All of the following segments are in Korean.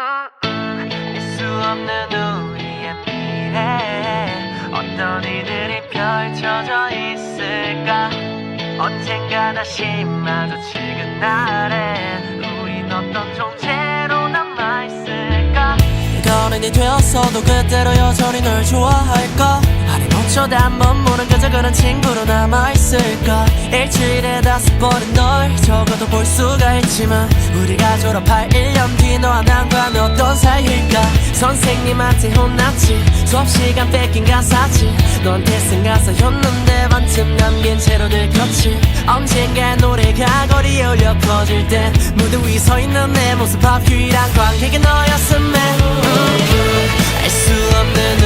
알수 없는 우리의 미래. 어떤 일들이 펼쳐져 있을까? 언젠가 다시 마주칠 그날엔 우린 어떤 존재로 남아있을까? 어른이 되었어도 그때로 여전히 널 좋아할까? 아니 어쩌다 한번 보는 그저 그런 친구로 남아있을까? 일주일에 번은 널 적어도 볼 수가 있지만 우리가 졸업할 1년 뒤 너와 난 과연 어떤 사이일까? 선생님한테 혼났지. 수업시간 뺏긴 가사지. 너한테 쓴 가사였는데 반쯤 남긴 채로 들켰지 언젠가 노래가 거리에 울려 퍼질 때 무대 위 서 있는 내 모습 앞 유일한 관객이 너였음에 알 수 없는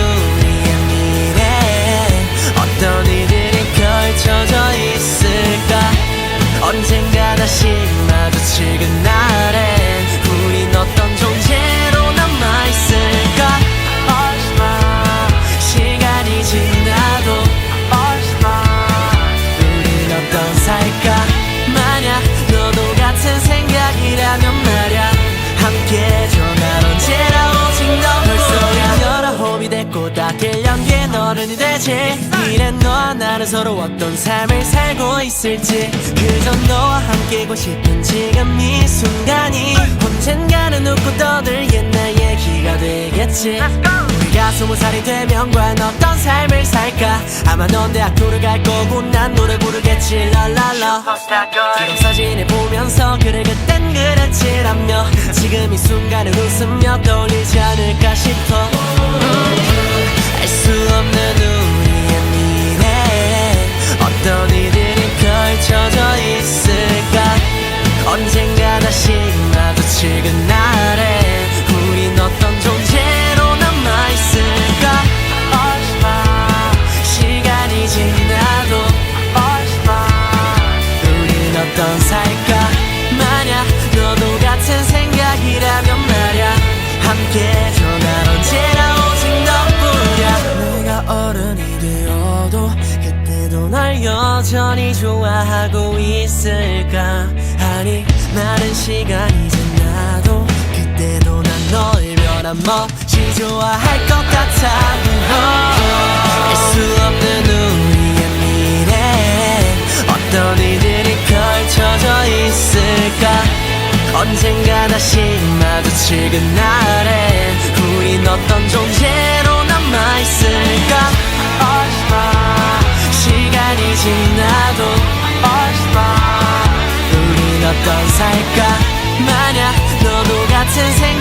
생각이라면 말야 함께 전날 언제나 오직 너뿐이야 열아홉이 됐고 딱 1년 뒤에 어른이 되지. 미래 너와 나는 서로 어떤 삶을 살고 있을지. 그저 너와 함께고 싶은 지금 이 순간이 언젠가는 웃고 떠들 옛날 얘기가 되겠지 스무 살이 되면 과연 어떤 삶을 살까? 아마 넌 대학교를 갈 거고 난 노래 부르겠지. 랄랄라. 기록 사진을 보면서 그래 그땐 그랬 여전히 좋아하고 있을까? 아니 많은 시간이 지나도 그때도 난 널 변함없이 좋아할 것 같아 알수 없는 우리의 미래. 어떤 일들이 펼쳐져 있을까? 언젠가 다시 마주칠 그날에 우린 어떤 존재 chances.